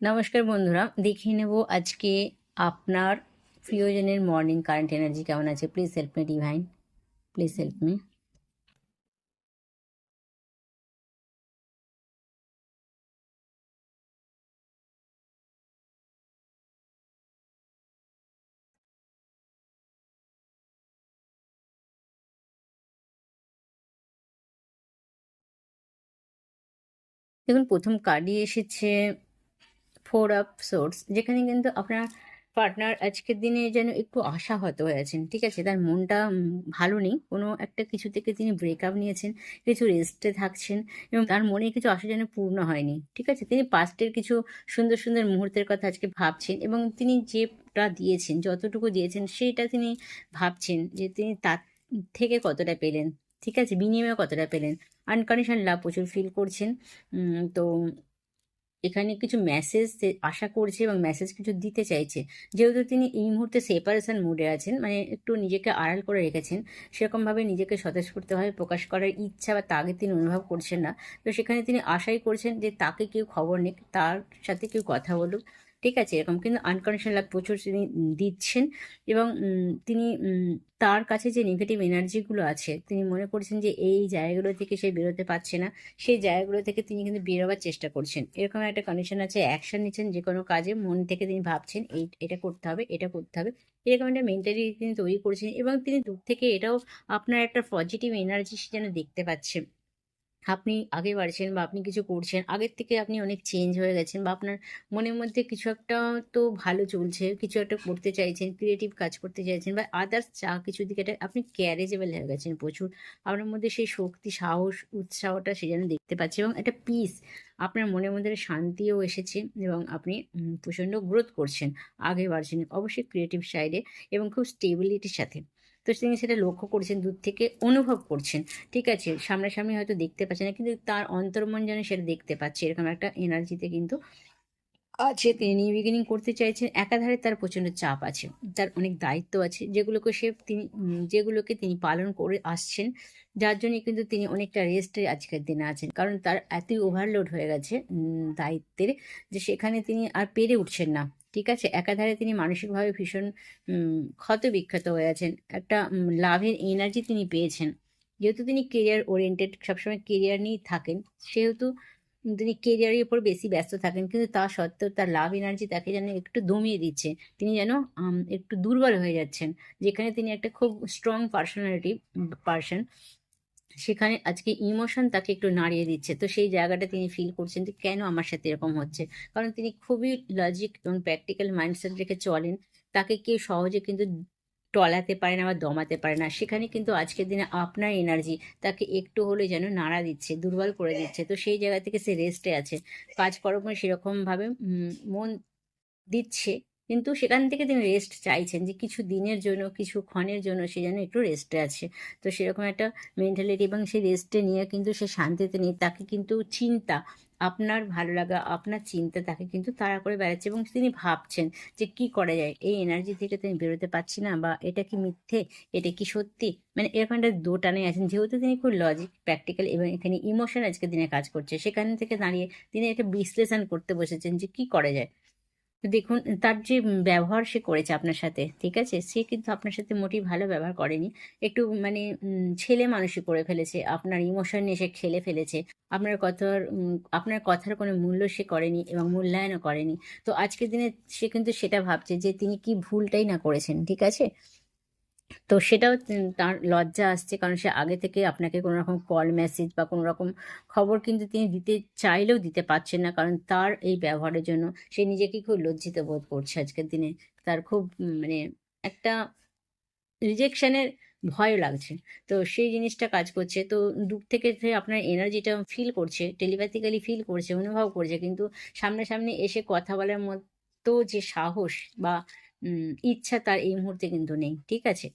নমস্কার বন্ধুরা, দেখিয়ে নেব আজকে আপনার প্রিয়জনের মর্নিং কারেন্ট এনার্জি কেমন আছে? Please help me divine please help me দেখুন, প্রথম কার্ডই এসেছে ফোর অফ সোর্স যেখানে কিন্তু আপনার পার্টনার আজকের দিনে যেন একটু আশাহত হয়ে আছেন ঠিক আছে? তার মনটা ভালো নেই। কোনো একটা কিছু থেকে তিনি ব্রেকআপ নিয়েছেন, কিছু রেস্টে থাকছেন এবং তার মনে কিছু আশা যেন পূর্ণ হয়নি, ঠিক আছে? তিনি পাস্টের কিছু সুন্দর সুন্দর মুহূর্তের কথা আজকে ভাবছেন এবং তিনি যেটা দিয়েছেন, যতটুকু দিয়েছেন সেইটা তিনি ভাবছেন যে তিনি তার থেকে কতটা পেলেন, ঠিক আছে? বিনিময়ে কতটা পেলেন? আনকন্ডিশন লাভ প্রচুর ফিল করছেন তো এখানে কিছু মেসেজ আশা করছে এবং মেসেজ কিছু দিতে চাইছে। যেহেতু তিনি এই মুহূর্তে সেপারেশন মুডে আছেন মানে একটু নিজেকে আড়াল করে রেখেছেন, সেরকমভাবে নিজেকে স্বতঃস্ফূর্তভাবে প্রকাশ করার ইচ্ছা বা তাকে তিনি অনুভব করছেন না। তো সেখানে তিনি আশাই করছেন যে তাকে কেউ খবর নিক, তার সাথে কেউ কথা বলুক। ঠিক আছে, এরকম কিন্তু আনকন্ডিশনাল লাভ প্রচুর তিনি দিচ্ছেন এবং তিনি তার কাছে যে নেগেটিভ এনার্জিগুলো আছে, তিনি মনে করছেন যে এই জায়গাগুলো থেকে সে বেরোতে পারছে না, সেই জায়গাগুলো থেকে তিনি কিন্তু বেরোবার চেষ্টা করছেন। এরকম একটা কন্ডিশন আছে অ্যাকশন নিচ্ছেন যে কোনো কাজে, মন থেকে তিনি ভাবছেন এই, এটা করতে হবে, এটা করতে হবে। এরকম একটা মেন্টালি তিনি তৈরি করছেন এবং তিনি দূর থেকে এটাও আপনার একটা পজিটিভ এনার্জি সে যেন দেখতে পাচ্ছেন আপনি আগে বাড়ছেন বা আপনি কিছু করছেন, আগের থেকে আপনি অনেক চেঞ্জ হয়ে গেছেন বা আপনার মনের মধ্যে কিছু একটা তো ভালো চলছে, কিছু একটা করতে চাইছেন ক্রিয়েটিভ কাজ করতে চাইছেন বা আদার্স চা কিছু দিকে আপনি ক্যারেজেবল হয়ে গেছেন প্রচুর। আপনার মধ্যে সেই শক্তি, সাহস, উৎসাহটা সে যেন দেখতে পাচ্ছি এবং একটা পিস আপনার মনের মধ্যে শান্তিও এসেছে এবং আপনি প্রচণ্ড গ্রোথ করছেন, আগে বাড়ছেন অবশ্যই ক্রিয়েটিভ সাইডে এবং খুব স্টেবিলিটির সাথে। তো তিনি সেটা লক্ষ্য করছেন, দূর থেকে অনুভব করছেন। ঠিক আছে, সামনাসামনি হয়তো দেখতে পাচ্ছে না, কিন্তু তার অন্তর্মন যেন সেটা দেখতে পাচ্ছে। এরকম একটা এনার্জিতে কিন্তু আছে, তিনি নিউ বিগিনিং করতে চাইছেন। একাধারে তার প্রচণ্ড চাপ আছে, তার অনেক দায়িত্ব আছে, যেগুলোকে সে তিনি, যেগুলোকে তিনি পালন করে আসছেন, যার জন্য কিন্তু তিনি অনেকটা রেস্টে আজকের দিনে আছেন। কারণ তার এতই ওভারলোড হয়ে গেছে দায়িত্বের, যে সেখানে তিনি আর পেরে উঠছেন না। ঠিক আছে? একাধারে তিনি মানসিকভাবে ভীষণ ক্ষত বিখ্যাত হয়ে আছেন। একটা লাভের এনার্জি তিনি পেয়েছেন। যেহেতু তিনি কেরিয়ার ওরিয়েন্টেড সবসময় কেরিয়ার নিয়েই থাকেন, সেহেতু তিনি কেরিয়ারের উপর বেশি ব্যস্ত থাকেন, কিন্তু তা সত্ত্বেও তার লাভ এনার্জি তাকে যেন একটু দমিয়ে দিচ্ছে। তিনি যেন একটু দুর্বল হয়ে যাচ্ছেন, যেখানে তিনি একটা খুব স্ট্রং পার্সোনালিটি পার্সন সেখানে আজকে ইমোশন তাকে একটু নাড়িয়ে দিচ্ছে। তো সেই জায়গাটা তিনি ফিল করছেন যে কেন আমার সাথে এরকম হচ্ছে? কারণ তিনি খুবই লজিক এবং প্র্যাকটিক্যাল মাইন্ডসেট রেখে চলেন। তাকে কেউ সহজে কিন্তু টলাতে পারে না বা দমাতে পারে না। সেখানে কিন্তু আজকের দিনে আপনার এনার্জি তাকে একটু হলে যেন নাড়া দিচ্ছে, দুর্বল করে দিচ্ছে। তো সেই জায়গা থেকে সে রেস্টে আছে। কাজকর্ম সেরকমভাবে মন দিচ্ছে। কিন্তু সেখান থেকে তিনি রেস্ট চাইছেন যে কিছু দিনের জন্য, কিছু ক্ষণের জন্য সে যেন একটু রেস্টে আছে। তো সেরকম একটা মেন্টালিটি এবং সেই রেস্টে নিয়ে কিন্তু সে শান্তিতে নেই। তাকে কিন্তু চিন্তা, আপনার ভালো লাগা, আপনার চিন্তা তাকে কিন্তু তাড়া করে বেড়াচ্ছে এবং তিনি ভাবছেন যে কি করা যায়? এই এনার্জি থেকে তিনি বেরোতে পারছি না বা এটা কি মিথ্যে? এটা কি সত্যি? মানে এরকম একটা দোটানে আছেন। যেহেতু তিনি খুব লজিক প্র্যাকটিক্যাল এবং এখানে ইমোশন আজকে দিনে কাজ করছে, সেখান থেকে দাঁড়িয়ে তিনি একটা বিশ্লেষণ করতে বসেছেন যে কি করা যায়? দেখুন, তার যে ব্যবহার সে করেছে আপনার সাথে, ঠিক আছে? সে কিন্তু আপনার সাথে মোটেই ভালো ব্যবহার করেনি। একটু মানে ছেলে মানুষই করে ফেলেছে। আপনার ইমোশন নিয়ে সে খেলে ফেলেছে। আপনার কথার আপনার কথার কোনো মূল্য সে করেনি এবং মূল্যায়নও করেনি। তো আজকের দিনে সে কিন্তু সেটা ভাবছে যে তিনি কি ভুলটাই না করেছেন, ঠিক আছে? তো সেটাও তার লজ্জা আসছে কারণ সে আগে থেকে আপনাকে কোনো রকম কল মেসেজ বা কোনো রকম খবর কিন্তু তিনি দিতে চাইলেও দিতে পারছেন না। কারণ তার এই ব্যবহারের জন্য সে নিজেকে খুব লজ্জিত বোধ করছে আজকের দিনে। তার খুব মানে একটা রিজেকশনের ভয় লাগছে। তো সেই জিনিসটা কাজ করছে। তো দূর থেকে আপনার এনার্জিটা ফিল করছে টেলিপ্যাথিক্যালি ফিল করছে, অনুভব করছে। কিন্তু সামনাসামনি এসে কথা বলার মতো যে সাহস বা ইচ্ছা তার এই মুহূর্তে কিন্তু নেই, ঠিক আছে?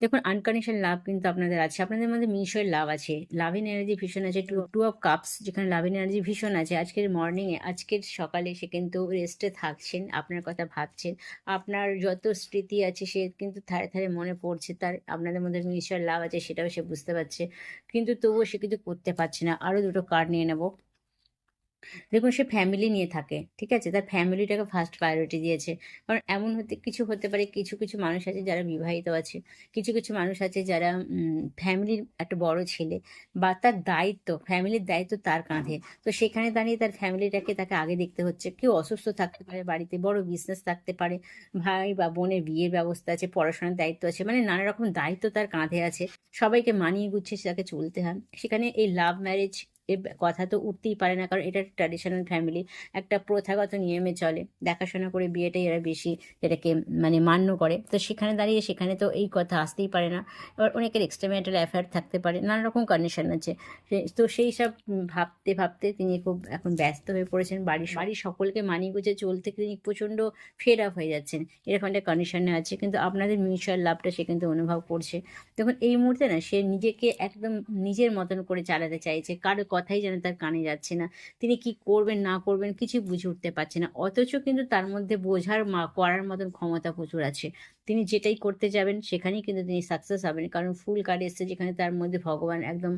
দেখুন আনকন্ডিশনাল লাভ কিন্তু আপনাদের আছে। আপনাদের মধ্যে মিশয়ের লাভ আছে লাভিন এনার্জি ভীষণ আছে টু টু অফ কাপস যেখানে লাভিন এনার্জি ভীষণ আছে। আজকের মর্নিংয়ে আজকের সকালে সে কিন্তু রেস্টে থাকছেন, আপনার কথা ভাবছেন। আপনার যত স্মৃতি আছে, সে কিন্তু ধারে ধারে মনে পড়ছে, তার আপনাদের মধ্যে মিশয়ের লাভ আছে, সেটাও সে বুঝতে পারছে। কিন্তু তবুও সে কিন্তু করতে পারছে না। আরও দুটো কার্ড নিয়ে নেব। দেখুন সে ফ্যামিলি নিয়ে থাকে, ঠিক আছে? তার ফ্যামিলিটাকে ফার্স্ট প্রায়োরিটি দিয়েছে। কারণ এমন হতে, কিছু হতে পারে, কিছু কিছু মানুষ আছে যারা বিবাহিত আছে, কিছু কিছু মানুষ আছে যারা ফ্যামিলির একটা বড় ছেলে বা তার দায়িত্ব ফ্যামিলির দায়িত্ব তার কাঁধে। তো সেখানে দাঁড়িয়ে তার ফ্যামিলিটাকে তাকে আগে দেখতে হচ্ছে। কেউ অসুস্থ থাকতে পারে, বাড়িতে বড় বিজনেস থাকতে পারে, ভাই বা বোনের বিয়ের ব্যবস্থা আছে, পড়াশোনার দায়িত্ব আছে মানে নানা রকম দায়িত্ব তার কাঁধে আছে। সবাইকে মানিয়ে গুছিয়ে তাকে চলতে হয়। সেখানে এই লাভ ম্যারেজ এ কথা তো উঠতেই পারে না, কারণ এটা ট্র্যাডিশনাল ফ্যামিলি একটা প্রথাগত নিয়মে চলে। দেখাশোনা করে বিয়েটাই এরা বেশি এটাকে মানে মান্য করে। তো সেখানে দাঁড়িয়ে সেখানে তো এই কথা আসতেই পারে না। এবার অনেকের এক্সট্রামেন্টাল অ্যাফেয়ার থাকতে পারে নানা রকম কন্ডিশন আছে তো সেই সব ভাবতে ভাবতে তিনি খুব এখন ব্যস্ত হয়ে পড়েছেন। বাড়ির বাড়ির সকলকে মানিয়ে গুছে চলতে তিনি প্রচণ্ড ফেড আপ হয়ে যাচ্ছেন। এরকম একটা কন্ডিশনে আছে, কিন্তু আপনাদের মিউচুয়াল লাভটা সে কিন্তু অনুভব করছে। তখন এই মুহূর্তে না, সে নিজেকে একদম নিজের মতন করে চালাতে চাইছে। কারও কথাই যেন তার কানে যাচ্ছে না। তিনি কি করবেন, না করবেন কিছু বুঝে উঠতে পারছে না। অথচ কিন্তু তার মধ্যে বোঝার করার মতন ক্ষমতা প্রচুর আছে। তিনি যেটাই করতে যাবেন, সেখানেই কিন্তু তিনি সাকসেস হবেন। কারণ ফুল কার্ড এসছে যেখানে তার মধ্যে ভগবান একদম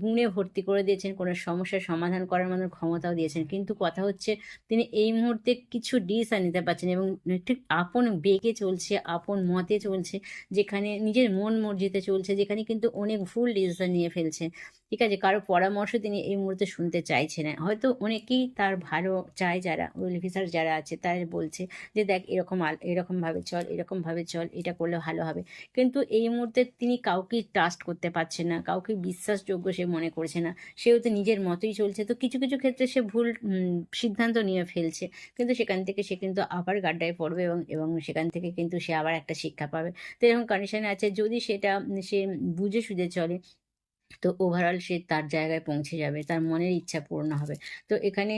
গুণে ভর্তি করে দিয়েছেন, কোনো সমস্যার সমাধান করার মতন ক্ষমতাও দিয়েছেন। কিন্তু কথা হচ্ছে, তিনি এই মুহূর্তে কিছু ডিসিশন নিতে পারছেন এবং ঠিক আপন বেগে চলছে, আপন মতে চলছে, যেখানে নিজের মন মর্জিতে চলছে, যেখানে কিন্তু অনেক ভুল ডিসিশন নিয়ে ফেলছে। ঠিক আছে, কারও পরামর্শ তিনি এই মুহূর্তে শুনতে চাইছে না। হয়তো অনেকেই তার ভালো চায় যারা ওয়েলফিসার যারা আছে তারা বলছে যে, দেখ, এরকম এরকমভাবে চল এরকমভাবে চল, এটা করলে ভালো হবে। কিন্তু এই মুহূর্তে তিনি কাউকে ট্রাস্ট করতে পারছে না, কাউকে বিশ্বাসযোগ্য সে মনে করছে না। সেও তো নিজের মতোই চলছে। তো কিছু কিছু ক্ষেত্রে সে ভুল সিদ্ধান্ত নিয়ে ফেলছে। কিন্তু সেখান থেকে সে কিন্তু আবার গাড্ডায় পড়বে এবং এবং সেখান থেকে কিন্তু সে আবার একটা শিক্ষা পাবে। তো এরকম কন্ডিশনে আছে, যদি সেটা, সে বুঝে সুঝে চলে, তো ওভারঅল সে তার জায়গায় পৌঁছে যাবে, তার মনের ইচ্ছা পূর্ণ হবে। তো এখানে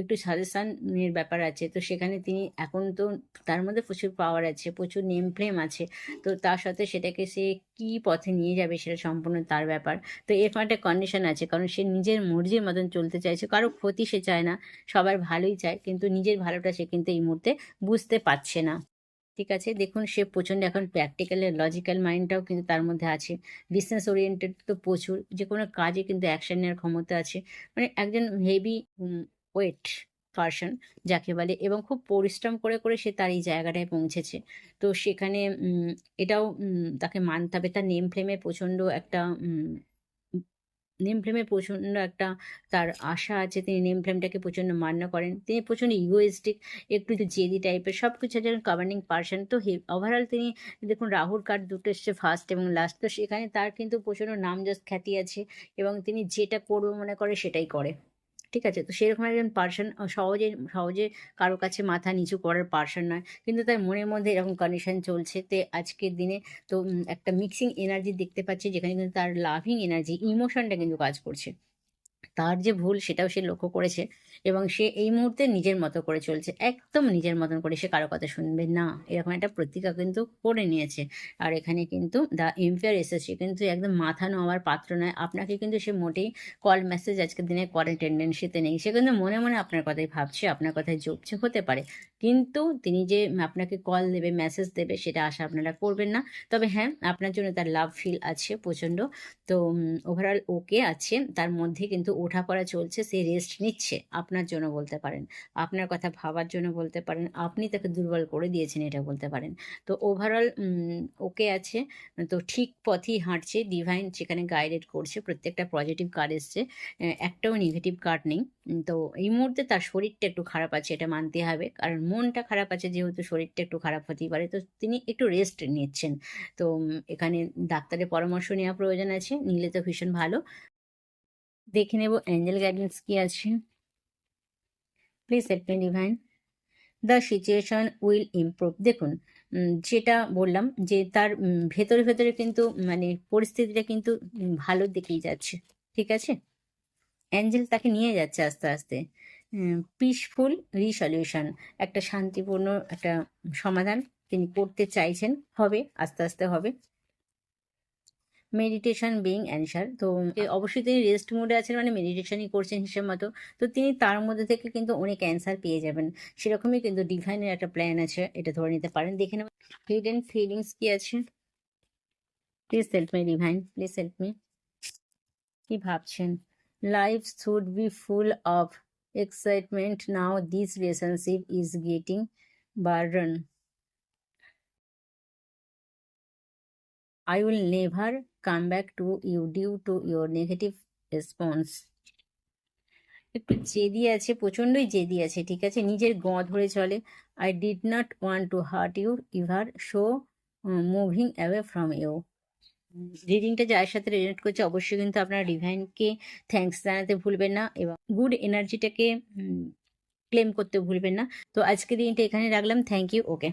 একটু সাজেশনের ব্যাপার আছে। তো সেখানে তিনি এখন তো তার মধ্যে প্রচুর পাওয়ার আছে, প্রচুর নেম ফ্লেম আছে। তো তার সাথে সেটাকে সে কি পথে নিয়ে যাবে সেটা সম্পূর্ণ তার ব্যাপার। তো এর একটা কন্ডিশন আছে, কারণ সে নিজের মর্জির মতন চলতে চাইছে। কারও ক্ষতি সে চায় না, সবার ভালোই চায়, কিন্তু নিজের ভালোটা সে কিন্তু এই মুহূর্তে বুঝতে পারছে না। ঠিক আছে? দেখুন, সে প্রচণ্ড এখন প্র্যাকটিক্যাল লজিক্যাল মাইন্ডটাও কিন্তু তার মধ্যে আছে। বিজনেস ওরিয়েন্টেড তো প্রচুর। যে কোনো কাজে কিন্তু অ্যাকশন নেওয়ার ক্ষমতা আছে। মানে একজন হেভি ওয়েট পার্সন যাকে বলে এবং খুব পরিশ্রম করে করে সে তার এই জায়গাটায় পৌঁছেছে। তো সেখানে এটাও তাকে মানতে হবে। তার নেম ফ্লেমে প্রচণ্ড একটা নেম ফ্লেমে প্রচণ্ড একটা তার আশা আছে। তিনি নেম ফ্লেমটাকে প্রচণ্ড মান্য করেন। তিনি প্রচণ্ড ইগোয়েস্টিক একটু জেদি টাইপের সব কিছু একজন গভর্নিং পার্সন তো হে ওভারঅল তিনি দেখুন রাহুর কার্ড দুটো এসছে ফার্স্ট এবং লাস্ট তো সেখানে তার কিন্তু প্রচণ্ড নাম যশ খ্যাতি আছে এবং তিনি যেটা করবে মনে করে সেটাই করে। ঠিক আছে? তো সেরকম একজন পার্সন সহজে সহজে কারও কাছে মাথা নিচু করার পার্সন নয়। কিন্তু তার মনের মধ্যে এরকম কন্ডিশন চলছে তে আজকের দিনে তো একটা মিক্সিং এনার্জি দেখতে পাচ্ছি যেখানে কিন্তু তার লাভিং এনার্জি ইমোশনটা কিন্তু কাজ করছে। তার যে ভুল সেটাও সে লক্ষ্য করেছে। এবং সে এই মুহূর্তে নিজের মতো করে চলছে, একদম নিজের মতন করে সে কারও কথা শুনবে না। এরকম একটা প্রতিজ্ঞা কিন্তু করে নিয়েছে। আর এখানে কিন্তু দ্য এম্পায়ার এসেছে, কিন্তু একদম মাথা নোয়ার পাত্র নয়। আপনাকে কিন্তু সে মোটেই কল মেসেজ আজকের দিনে করার টেন্ডেন্সিতে নেই। সে কিন্তু মনে মনে আপনার কথাই ভাবছে, আপনার কথায় জপছে, হতে পারে। কিন্তু তিনি যে আপনাকে কল দেবে, মেসেজ দেবে, সেটা আশা আপনারা করবেন না। তবে হ্যাঁ আপনার জন্য তার লাভ ফিল আছে প্রচণ্ড। তো ওভারঅল ওকে আছে। তার মধ্যে কিন্তু ওঠা পড়া চলছে, সে রেস্ট নিচ্ছে। আপনার জন্য বলতে পারেন, আপনার কথা ভাবার জন্য বলতে পারেন, আপনি তাকে দুর্বল করে দিয়েছেন এটা বলতে পারেন। তো ওভারঅল ওকে আছে, তো ঠিক পথেই হাঁটছে ডিভাইন সেখানে গাইডেড করছে, প্রত্যেকটা পজিটিভ কার্ড এসছে একটাও নেগেটিভ কার্ড নেই। তো এই মুহূর্তে তার শরীরটা একটু খারাপ আছে, এটা মানতে হবে, কারণ মনটা খারাপ আছে যেহেতু শরীরটা একটু খারাপ হতেই পারে, তো তিনি একটু রেস্ট নিচ্ছেন। তো এখানে ডাক্তারের পরামর্শ নেওয়া প্রয়োজন আছে, নিলে তো ভীষণ ভালো। দেখে নেব অ্যাঞ্জেল গাইডেন্স কি আছে। Please help me divine the situation will improve দেখুন যেটা বললাম যে তার ভেতরে ভেতরে কিন্তু মানে পরিস্থিতিটা কিন্তু ভালোর দিকেই যাচ্ছে, ঠিক আছে? অ্যাঞ্জেল তাকে নিয়ে যাচ্ছে আস্তে আস্তে। পিসফুল রিসলিউশন একটা শান্তিপূর্ণ একটা সমাধান তিনি করতে চাইছেন, হবে, আস্তে আস্তে হবে। মেডিটেশন বিং অ্যান্সার তো অবশ্যই তিনি রেস্ট মোডে আছেন মানে মেডিটেশনই করছেন হিসেব মতো। তো তিনি তার মধ্যে থেকে কিন্তু অনেক অ্যান্সার পেয়ে যাবেন। সেরকমই কিন্তু ডিভাইনের একটা প্ল্যান আছে, এটা ধরে নিতে পারেন। দেখে নেবেন হিডেন ফিলিংস কি আছে? Please help me divine please help me কি ভাবছেন? Life should be full of excitement. Now this relationship is getting burden i will never come back to you due to your negative response. একটু জেদি আছে, প্রচণ্ডই জেদি আছে, ঠিক আছে? নিজের গ ধরে চলে। I did not want to hurt your ever show moving away from you রিডিংটা যার সাথে রিলেট করছে, অবশ্যই কিন্তু আপনারা ডিভাইনকে থ্যাঙ্কস জানাতে ভুলবেন না এবং গুড এনার্জিটাকে ক্লেম করতে ভুলবেন না। তো আজকে দিনটা এখানে রাখলাম। Thank you okay